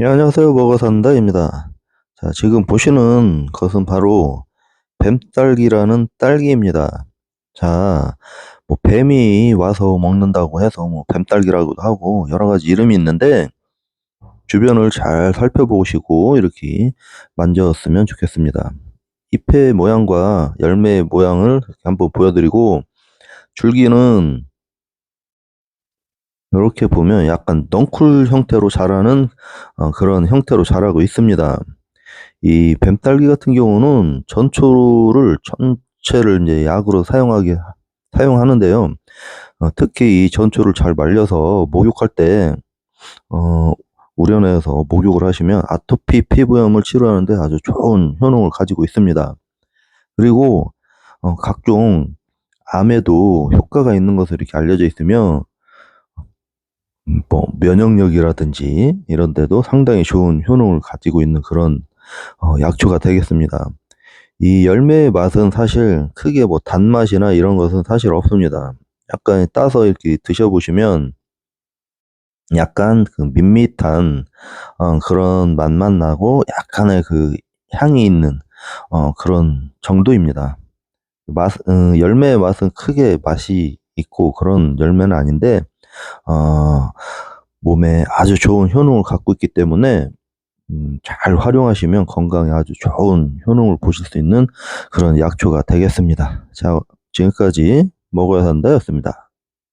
네, 안녕하세요. 먹어산다입니다. 자, 지금 보시는 것은 바로 뱀딸기라는 딸기입니다. 자, 뭐 뱀이 와서 먹는다고 해서 뭐 뱀딸기라고도 하고 여러 가지 이름이 있는데 주변을 잘 살펴보시고 이렇게 만졌으면 좋겠습니다. 잎의 모양과 열매의 모양을 한번 보여드리고 줄기는 이렇게 보면 약간 넝쿨 형태로 자라는 어, 그런 형태로 자라고 있습니다. 이 뱀딸기 같은 경우는 전초를 전체를 이제 약으로 사용하게 사용하는데요. 어, 특히 이 전초를 잘 말려서 목욕할 때 어, 우려내서 목욕을 하시면 아토피 피부염을 치료하는데 아주 좋은 효능을 가지고 있습니다. 그리고 어, 각종 암에도 효과가 있는 것으로 이렇게 알려져 있으며 음, 뭐 면역력이라든지 이런 데도 상당히 좋은 효능을 가지고 있는 그런 어, 약초가 되겠습니다. 이 열매의 맛은 사실 크게 뭐 단맛이나 이런 것은 사실 없습니다. 약간 따서 이렇게 드셔보시면 약간 그 밋밋한 어, 그런 맛만 나고 약간의 그 향이 있는 어, 그런 정도입니다. 맛, 음, 열매의 맛은 크게 맛이 있고 그런 열매는 아닌데 어, 몸에 아주 좋은 효능을 갖고 있기 때문에 음, 잘 활용하시면 건강에 아주 좋은 효능을 보실 수 있는 그런 약초가 되겠습니다. 자, 지금까지 먹어야 한다였습니다.